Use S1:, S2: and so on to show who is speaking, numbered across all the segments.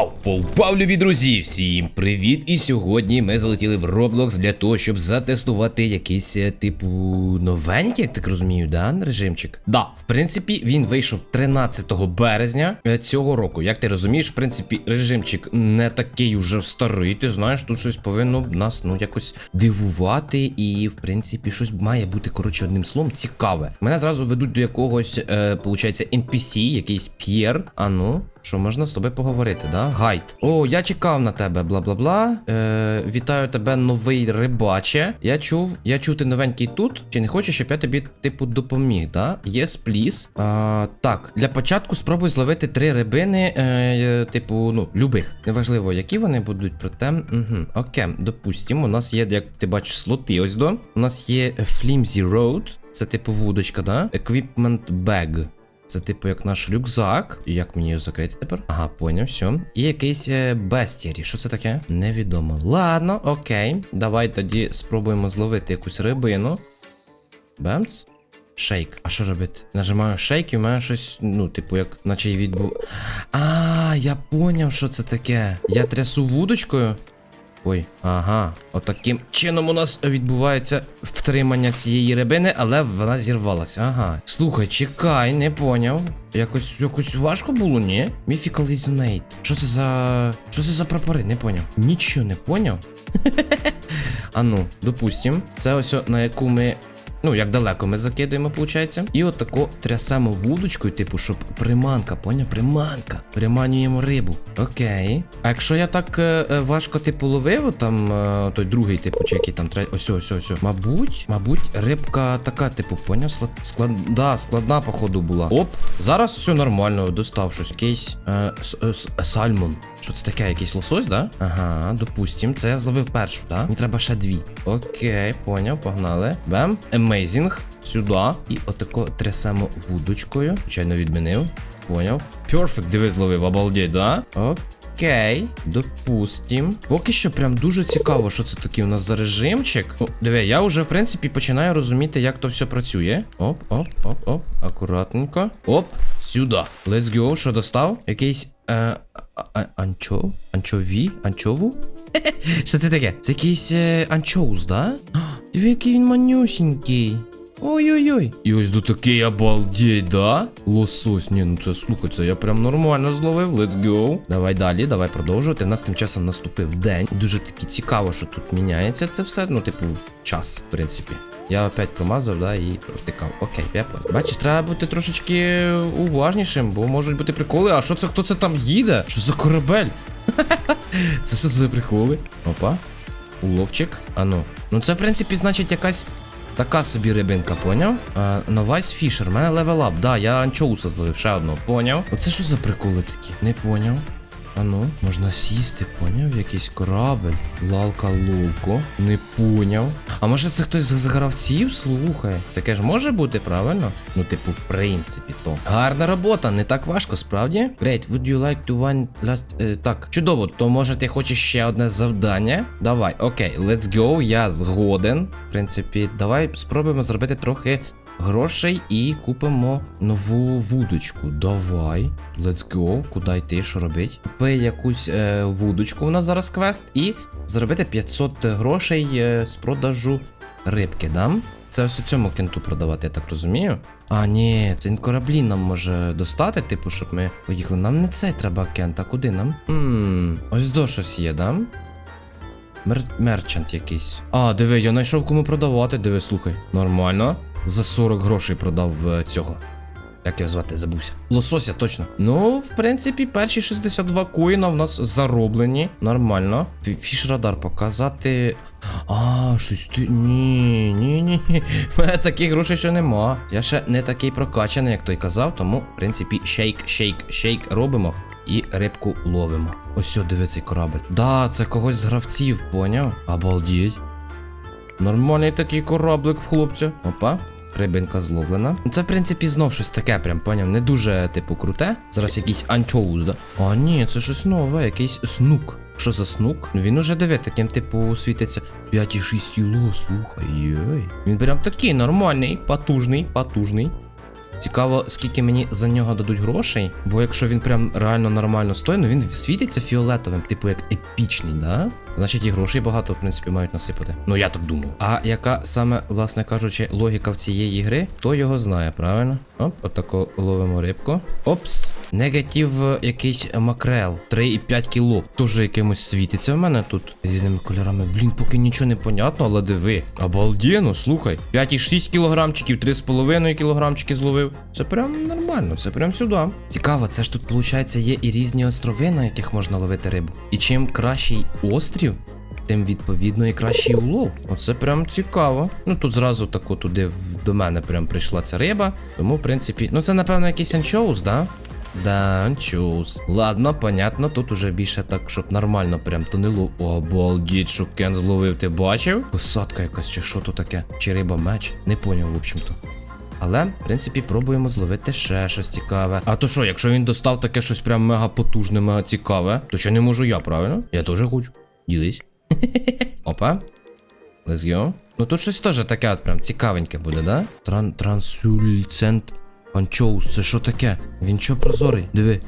S1: Пау! Повпав, любі друзі! Всім привіт! І сьогодні ми залетіли в Roblox для того, щоб затестувати якийсь е, типу новенький, як так розумію, да, режимчик? Да, в принципі, він вийшов 13 березня е, цього року. Як ти розумієш, в принципі, режимчик не такий уже старий. Ти знаєш, тут щось повинно нас ну якось дивувати, і в принципі щось має бути, коротше, одним словом, цікаве. Мене зразу ведуть до якогось, е, получається, NPC, якийсь П'єр. А ну. Що можна з тобою поговорити, да? Гайд. О, я чекав на тебе, бла бла бла. Е, вітаю тебе, новий рибаче. Я чув, я чув, ти новенький тут. Чи не хочеш, щоб я тобі, типу, допоміг, да? Yes, please. А, так, для початку спробуй зловити три рибини, е, е, типу, ну, любих. Неважливо, які вони будуть, проте. Угу. Окей, допустимо, у нас є, як ти бачиш, слоти ось до. У нас є Flimsy Road. Це типу вудочка, да? Equipment Bag. Це типу як наш рюкзак. Як мені його закрити тепер? Ага, поняв, все. І якийсь е, бестірі. Що це таке? Невідомо. Ладно, окей. Давай тоді спробуємо зловити якусь рибину. Бемц. Шейк. А що робити? Нажимаю шейк і в мене щось, ну, типу, як наче й відбув. А, я поняв, що це таке. Я трясу вудочкою. Ой, ага. Отаким чином у нас відбувається втримання цієї рибини, але вона зірвалася. Ага. Слухай, чекай, не поняв. Якось якось важко було, ні? Mythical Resonate. Що це за. Що це за прапори? Не поняв. Нічого не поняв. А ну, допустим, це ось на яку ми. Ну, як далеко ми закидуємо, виходить. І от тако трясемо вудочкою, типу, щоб приманка, поняв? Приманка. Приманюємо рибу. Окей. А якщо я так е, е, важко, типу, ловив, там е, той другий, типу, чи який там третій. Ось, ось, ось, ось. Мабуть, мабуть, рибка така, типу, поняв? Склад... Склад... Да, складна, походу, була. Оп, зараз все нормально, достав щось. Якийсь е, е, сальмон. Що це таке? Якийсь лосось, да? Ага, допустим. Це я зловив першу, да? Мені треба ще дві. Окей, поняв, погнали. Бем. Amazing. Сюди. І отако трясемо вудочкою. Звичайно, відмінив. Поняв. Perfect, диви, зловив, обалдеть, да? Окей, допустим. Поки що прям дуже цікаво, що це такий у нас за режимчик. Ну, диви, я вже, в принципі, починаю розуміти, як то все працює. Оп, оп, оп, оп. Акуратненько. Оп, сюди. Let's go. Що достав? Якийсь. Е, а- а- анчо? Анчові? Анчову? Що це таке? Це якийсь е, анчоус, да? Диви, який він манюсінький. Ой-ой-ой. І ось до такий обалдеть, да? Лосось, ні, ну це слухай, це я прям нормально зловив. Let's go. Давай далі, давай продовжувати. У нас тим часом наступив день. Дуже таки цікаво, що тут міняється це все. Ну, типу, час, в принципі. Я опять промазав, да, і провтикав. Окей, я понял. Бачиш, треба бути трошечки уважнішим, бо можуть бути приколи. А що це хто це там їде? Що за корабель? Це що за приколи? Опа. Уловчик. А ну. Ну це, в принципі, значить якась така собі рибинка, поняв? Новайс Фішер, у мене левелап. Да, я анчоуса зловив, ще одного, поняв? Оце що за приколи такі? Не поняв. А ну, можна сісти, поняв? Якийсь корабель. Лалка лулко. Не поняв. А може це хтось з гравців? Слухай. Таке ж може бути, правильно? Ну, типу, в принципі, то. Гарна робота, не так важко, справді? Great, would you like to one last... Е, так, чудово, то може ти хочеш ще одне завдання? Давай, окей, let's go, я згоден. В принципі, давай спробуємо зробити трохи грошей і купимо нову вудочку. Давай. Let's go. Куди йти? Що робить? Купи якусь е, вудочку. У нас зараз квест. І заробити 500 грошей е, з продажу рибки, дам? Це ось у цьому кенту продавати, я так розумію. А, ні, це кораблі нам може достати, типу, щоб ми поїхали. Нам не цей треба кент, а куди нам? Ммм, ось до щось є, да? Мер... Мерчант якийсь. А, диви, я знайшов кому продавати. Диви, слухай. Нормально. За 40 грошей продав е, цього. Як його звати, забувся. Лосося, точно. Ну, в принципі, перші 62 коїна в нас зароблені. Нормально. Фі- Фіш-радар показати. А, щось ти. Ні, ні, ні, таких грошей ще нема. Я ще не такий прокачаний, як той казав, тому, в принципі, шейк, шейк, шейк робимо і рибку ловимо. Ось сюди диви корабель. Да, це когось з гравців, поняв? Обалдіть. Нормальний такий кораблик в хлопця. Опа. Рибинка зловлена. Це, в принципі, знов щось таке, прям поняв. Не дуже, типу, круте. Зараз якийсь анчоус, да? А, ні, це щось нове, якийсь снук. Що за снук? Ну він уже диви, таким, типу, світиться 5,6 ло, слухай. Йой. Він прям такий нормальний, потужний, потужний. Цікаво, скільки мені за нього дадуть грошей. Бо якщо він прям реально нормально стоїть, ну він світиться фіолетовим, типу як епічний, да? Значить, і грошей багато, в принципі, мають насипати. Ну я так думаю. А яка саме, власне кажучи, логіка в цієї гри, хто його знає, правильно? Оп, отако ловимо рибку. Опс. Негатив е, якийсь макрел. 3,5 кіло. Тоже якимось світиться в мене тут з різними кольорами. Блін, поки нічого не понятно, але диви. Обалденно, слухай. 5,6 кілограмчиків, 3,5 кілограмчики зловив. Це прям нормально, це прям сюди. Цікаво, це ж тут, виходить, є і різні острови, на яких можна ловити рибу. І чим кращий острів, тим відповідно і кращий улов. Оце прям цікаво. Ну тут зразу тако туди до мене прям прийшла ця риба. Тому, в принципі, ну це напевно якийсь анчоус, да? Да, анчоус. Ладно, понятно, тут уже більше так, щоб нормально прям тонило. Обалдіть, що Кен зловив, ти бачив? Косатка якась, чи що то таке? Чи риба меч? Не поняв, в общем-то. Але, в принципі, пробуємо зловити ще щось цікаве. А то що, якщо він достав таке щось прям мега потужне, мега цікаве, то що не можу я, правильно? Я теж хочу. Ділись. Опа. Let's go. Ну тут щось теж таке от прям цікавеньке буде, да? Тран трансульцент панчоус, це що таке? Він що прозорий? Диви.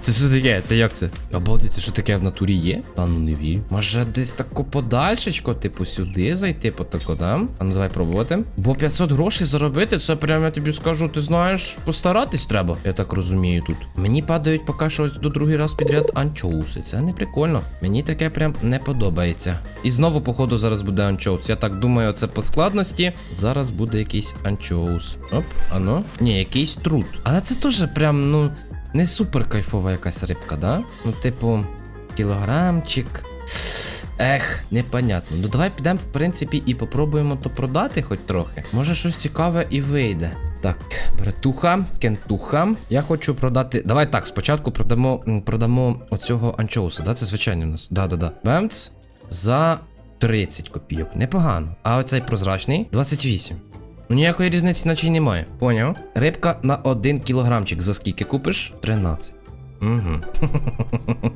S1: Це що таке? Це як це? Обалдіть, це що таке в натурі є? Та ну не вірю. Може десь тако подальшечко, типу, сюди зайти по тако, да? А ну давай пробувати. Бо 500 грошей заробити, це прям я тобі скажу, ти знаєш, постаратись треба. Я так розумію тут. Мені падають поки що ось до другий раз підряд анчоуси. Це не прикольно. Мені таке прям не подобається. І знову, походу, зараз буде анчоус. Я так думаю, це по складності. Зараз буде якийсь анчоус. Оп, ано. Ні, якийсь труд. Але це теж прям, ну. Не супер кайфова якась рибка, да? Ну, типу, кілограмчик. Ех, непонятно. Ну давай підемо, в принципі, і попробуємо то продати хоч трохи. Може щось цікаве і вийде. Так, братуха, кентуха. Я хочу продати. Давай так, спочатку продамо продамо оцього анчоуса, да? Це звичайний у нас. Да-да-да. Бемц за 30 копійок. Непогано. А оцей прозрачний 28. Ну ніякої різниці наче немає. Поняв? Рибка на 1 кілограмчик. За скільки купиш? 13. Угу.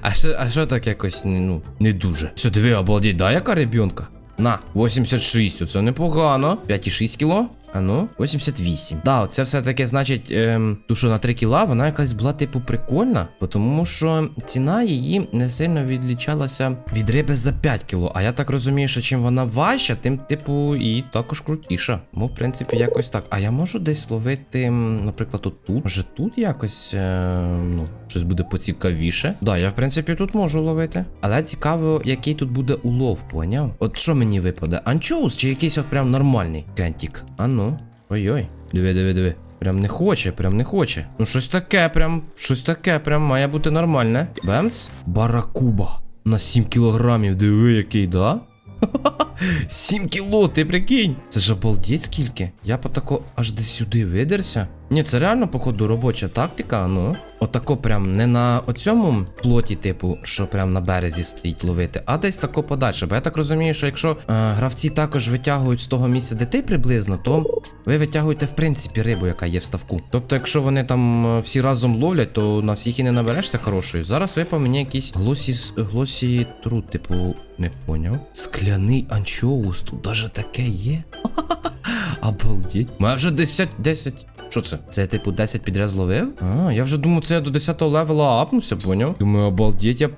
S1: а що, а так якось, ну, не дуже. Все, диви, обалдіть, да, яка ребенка? На, 86, оце непогано. 5,6 кіло. А ну, 88. Да, це все таки значить, ем, ту, що на 3 кіла, вона якась була, типу, прикольна, тому що ціна її не сильно відлічалася від риби за 5 кіло. А я так розумію, що чим вона важча, тим, типу, і також крутіша. Ну, в принципі, якось так. А я можу десь ловити, наприклад, от тут. Може тут якось е, ну, щось буде поцікавіше. Да, я в принципі тут можу ловити. Але цікаво, який тут буде улов, поняв? От що мені випаде? Анчоус чи якийсь от прям нормальний кентік? А ну. Ой-ой. Диви, диви, диви. Прям не хоче, прям не хоче. Ну щось таке, прям, щось таке, прям має бути нормальне. Бемц? Баракуба. На 7 кілограмів, диви, який, да? 7 кіло, ти прикинь. Це ж обалдеть скільки. Я потако аж десь сюди видерся. Ні, це реально, походу, робоча тактика, ну. Отако прям не на оцьому плоті, типу, що прям на березі стоїть ловити, а десь тако подальше. Бо я так розумію, що якщо е, гравці також витягують з того місця, де ти приблизно, то ви витягуєте в принципі рибу, яка є в ставку. Тобто, якщо вони там е, всі разом ловлять, то на всіх і не наберешся хорошої. Зараз випав мені якийсь глосі, глосі труд, типу, не поняв. Скляний анчоус, тут даже таке є. Обалдеть. Мене вже 10, 10. Що це? Це типу 10 підряд зловив? А, я вже думав, це я до 10 левела апнувся, поняв? Думаю, обалдеть, я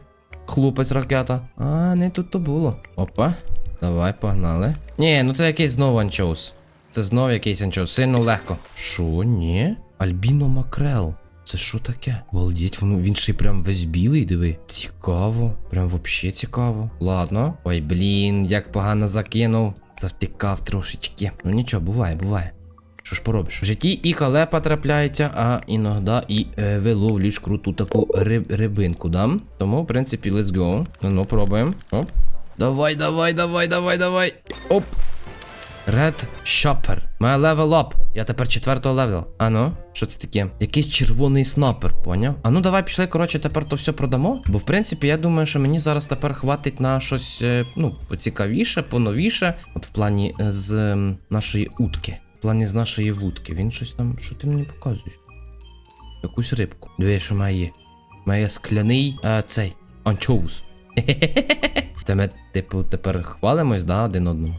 S1: хлопець ракета. А, не тут то було. Опа. Давай, погнали. Ні, ну це якийсь знову анчоус. Це знову якийсь анчоус. Сильно легко. Що, ні? Альбіно макрел. Це що таке? Обалдеть, воно він ще й прям весь білий, диви. Цікаво. Прям вообще цікаво. Ладно. Ой, блін, як погано закинув. Завтикав трошечки. Ну нічого, буває, буває. Що ж поробиш? В житті і халепа трапляється, а іноді і е, виловлюєш круту таку риб, рибинку, да? Тому, в принципі, let's go. Ну, ну, пробуємо. Оп. Давай, давай, давай, давай, давай. Оп. Red Shopper. Моя левел ап. Я тепер четвертого левел. А ну, що це таке? Якийсь червоний снайпер, поняв? А ну давай пішли, коротше, тепер то все продамо. Бо в принципі, я думаю, що мені зараз тепер хватить на щось, е, ну, поцікавіше, поновіше. От в плані е, з нашої утки. В плані з нашої вудки. Він щось там. Що ти мені показуєш? Якусь рибку. Диви, що має. Має скляний е, цей анчоус. Це ми, типу, тепер хвалимось, да, один одному.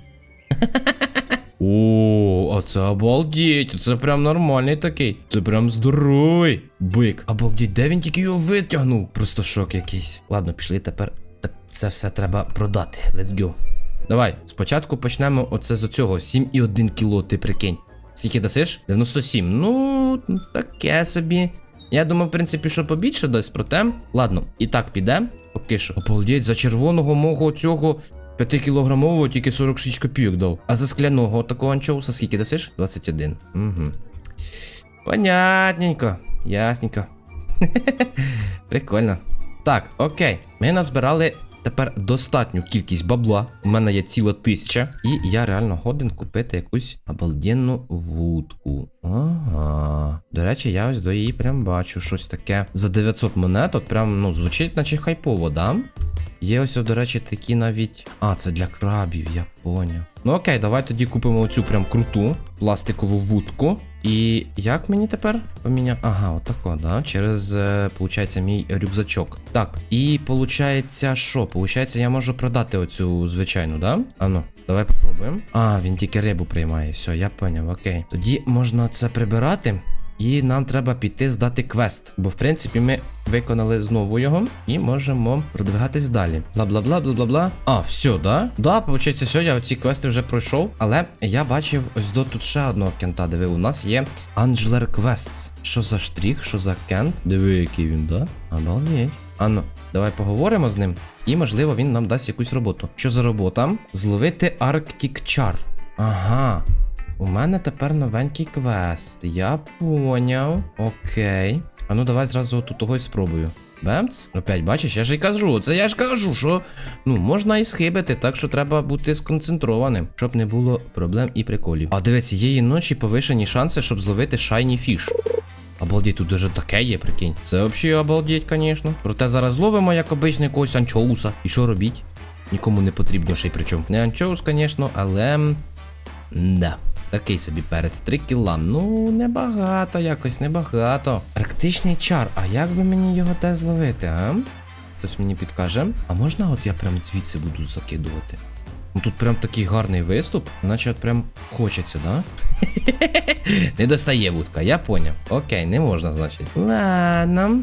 S1: О, а це обалдеть, це прям нормальний такий. Це прям здоровий бик. Обалдеть, де він тільки його витягнув? Просто шок якийсь. Ладно, пішли тепер. Це все треба продати. Let's go. Давай, спочатку почнемо оце з оцього. 7,1 кіло, ти прикинь. Скільки дасиш? 97. Ну, таке собі. Я думав, в принципі, що побільше дасть, проте. Ладно, і так піде. Поки що. Обалдеть, за червоного мого цього 5-кілограмового тільки 46 копійок дав. А за скляного такого анчоуса скільки дасиш? 21. Угу. Понятненько. Ясненько. Прикольно. Так, окей. Ми назбирали тепер достатню кількість бабла. У мене є ціла тисяча. І я реально годен купити якусь обалденну вудку. Ага. До речі, я ось до її прям бачу щось таке. За 900 монет, от прям, ну, звучить, наче хайпово, да? Є ось, до речі, такі навіть. А, це для крабів, я поняв. Ну окей, давай тоді купимо оцю прям круту пластикову вудку. І як мені тепер поміняти? Ага, отако, да? Через, е, получається, мій рюкзачок. Так, і получається, що? Получається, я можу продати оцю звичайну, да? Ану. Давай попробуємо. А, він тільки рибу приймає. Все, я поняв, окей. Тоді можна це прибирати. І нам треба піти здати квест. Бо в принципі ми виконали знову його і можемо продвигатись далі. Бла бла бла бла бла бла. А, все, да? Да, виходить, все, я оці квести вже пройшов. Але я бачив ось до тут ще одного кента. Диви, у нас є Angler Quests. Що за штрих, що за кент? Диви, який він, да? Обалдеть. Ану, давай поговоримо з ним. І, можливо, він нам дасть якусь роботу. Що за робота? Зловити Arctic Char. Ага. У мене тепер новенький квест. Я поняв. Окей. А ну давай зразу тут того й спробую. Бемц? Опять, бачиш, я ж і кажу, це я ж кажу, що ну можна і схибити, так що треба бути сконцентрованим, щоб не було проблем і приколів. А дивись, цієї ночі повишені шанси, щоб зловити шайні фіш. Обалдеть, тут даже таке є, прикинь. Це взагалі обалдеть, звісно. Проте зараз ловимо як обичний якогось анчоуса. І що робіть? Нікому не потрібно ще й причому. Не анчоус, звісно, але. Да. Такий собі перець 3 кіла. Ну, небагато, якось небагато. Арктичний чар, а як би мені його де зловити, а? Хтось мені підкаже. А можна от я прям звідси буду закидувати? Ну тут прям такий гарний виступ, наче от прям хочеться, да? не достає вудка, я поняв. Окей, не можна, значить. Ладно.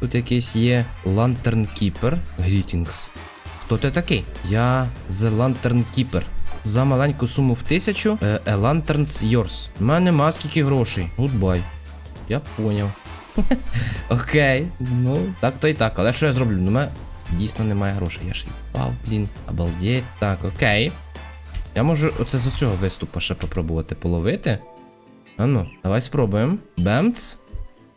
S1: Тут якийсь є Lantern Keeper. Greetings. Хто ти такий? Я The Lantern Keeper. За маленьку суму в тисячу. е, A Lantern's yours. У мене нема скільки грошей. Goodbye. Я поняв. Окей. Ну, так то і так. Але що я зроблю? Ну, у мене дійсно немає грошей. Я ж і впав, блін. Обалдеть. Так, окей. Я можу оце з цього виступу ще попробувати половити. А ну, давай спробуємо. Бемц.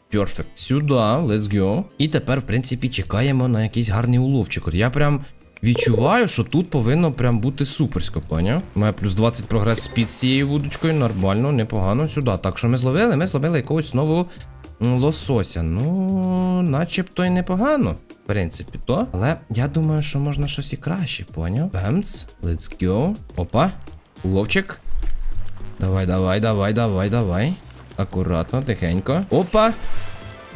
S1: Перфект. Сюди, let's go. І тепер, в принципі, чекаємо на якийсь гарний уловчик. От я прям відчуваю, що тут повинно прям бути суперсько, поняв? Має плюс 20 прогрес спід з цією вудочкою. Нормально, непогано сюди. Так, що ми зловили? Ми зловили якогось нового лосося. Ну, начебто й непогано. В принципі, то. Але я думаю, що можна щось і краще, поняв? Бемц, let's go. Опа. Уловчик. Давай, давай, давай, давай, давай. Акуратно, тихенько. Опа!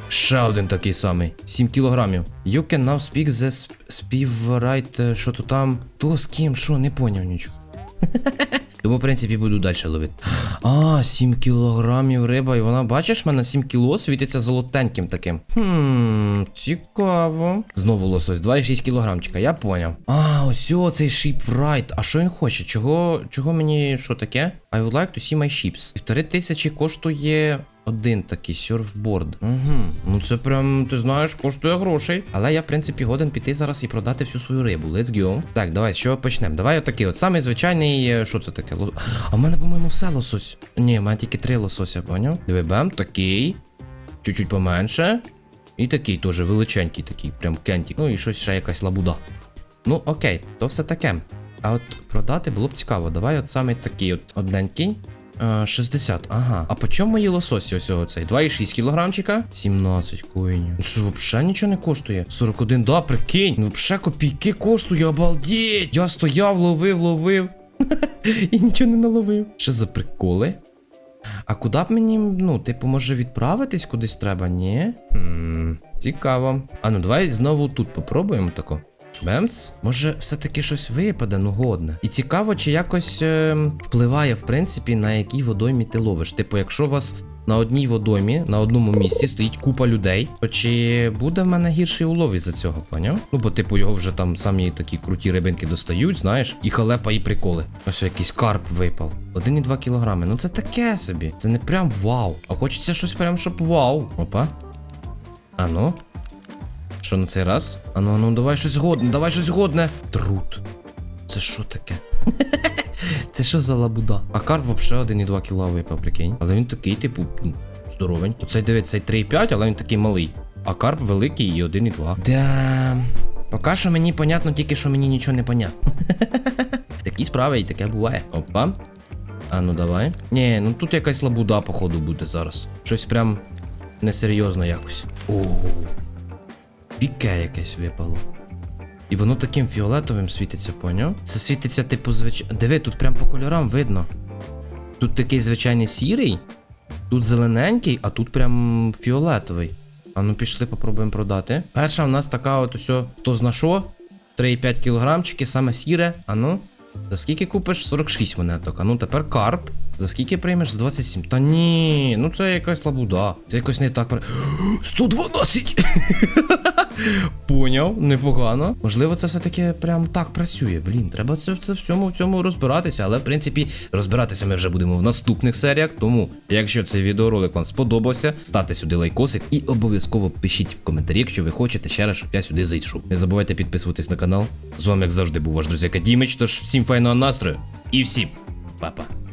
S1: Ще один такий самий. 7 кілограмів. You can now speak the sp- е, що то там. То з ким, що, не поняв нічого. Тому, в принципі, буду далі ловити. А, 7 кілограмів риба, і вона, бачиш, в мене 7 кіло світиться золотеньким таким. Хм, цікаво. Знову лосось, 2,6 кілограмчика, я поняв. А, ось цей шіпврайт. А що він хоче? Чого, чого мені що таке? I would like to see my ships. Півтори тисячі коштує один такий серфборд. Угу. Ну це прям, ти знаєш, коштує грошей. Але я, в принципі, годен піти зараз і продати всю свою рибу. Let's go. Так, давай, що почнемо? Давай отакий от самий звичайний. е, Що це таке? Ло- А в мене, по-моєму, все лосось. Ні, в мене тільки три лосося, поняв? Диви, бем, такий. Чуть-чуть поменше. І такий теж величенький, такий, прям кентік. Ну і щось ще якась лабуда. Ну, окей, то все таке. А от продати було б цікаво. Давай от саме такий от одненький. Е, 60, ага. А по чому мої лососі ось цей? 2,6 кілограмчика? 17 коїнів. Ну Що, взагалі нічого не коштує? 41, да, прикинь. Ну, взагалі копійки коштує, обалдеть. Я стояв, ловив, ловив. І нічого не наловив. Що за приколи? А куди б мені, ну, типу, може відправитись кудись треба, ні? Цікаво. А ну давай знову тут попробуємо тако. Бемц? Може, все-таки щось випаде, ну годне. І цікаво, чи якось е, впливає, в принципі, на якій водоймі ти ловиш. Типу, якщо у вас на одній водоймі, на одному місці стоїть купа людей, то чи буде в мене гірший улов із-за цього, поняв? Ну, бо, типу, його вже там самі такі круті рибинки достають, знаєш, і халепа, і приколи. Ось якийсь карп випав. 1,2 кілограми. Ну це таке собі. Це не прям вау. А хочеться щось прям, щоб вау. Опа. А ну. Що на цей раз? Ану, ану, давай щось годне, давай щось годне. Трут. Це що таке? Це що за лабуда? А карп вообще 1,2 кіла випав, прикинь. Але він такий, типу, ну, здоровенький. Оцей дивиться, цей 3,5, але він такий малий. А карп великий і 1,2. Да. Поки що мені понятно, тільки що мені нічого не понятно. Такі справи і таке буває. Опа. А ну давай. Ні, ну тут якась лабуда, походу, буде зараз. Щось прям несерйозно якось. Ого. Піке якесь випало. І воно таким фіолетовим світиться, поняв? Це світиться, типу, звич... Диви, тут прям по кольорам видно. Тут такий звичайний сірий, тут зелененький, а тут прям фіолетовий. А ну пішли, попробуємо продати. Перша в нас така от усе, хто зна що? 3,5 кілограмчики, саме сіре. А ну. За скільки купиш? 46 монеток. А ну тепер карп. За скільки приймеш? За 27. Та ні, ну це якась лабуда. Це якось не так. 112! Поняв, непогано. Можливо, це все-таки прям так працює. Блін, треба це, це всьому в цьому розбиратися. Але в принципі, розбиратися ми вже будемо в наступних серіях. Тому, якщо цей відеоролик вам сподобався, ставте сюди лайкосик і обов'язково пишіть в коментарі, якщо ви хочете ще раз, щоб я сюди зайшов. Не забувайте підписуватись на канал. З вами, як завжди, був ваш друзяка Дімич. Тож всім файного настрою і всім па-па.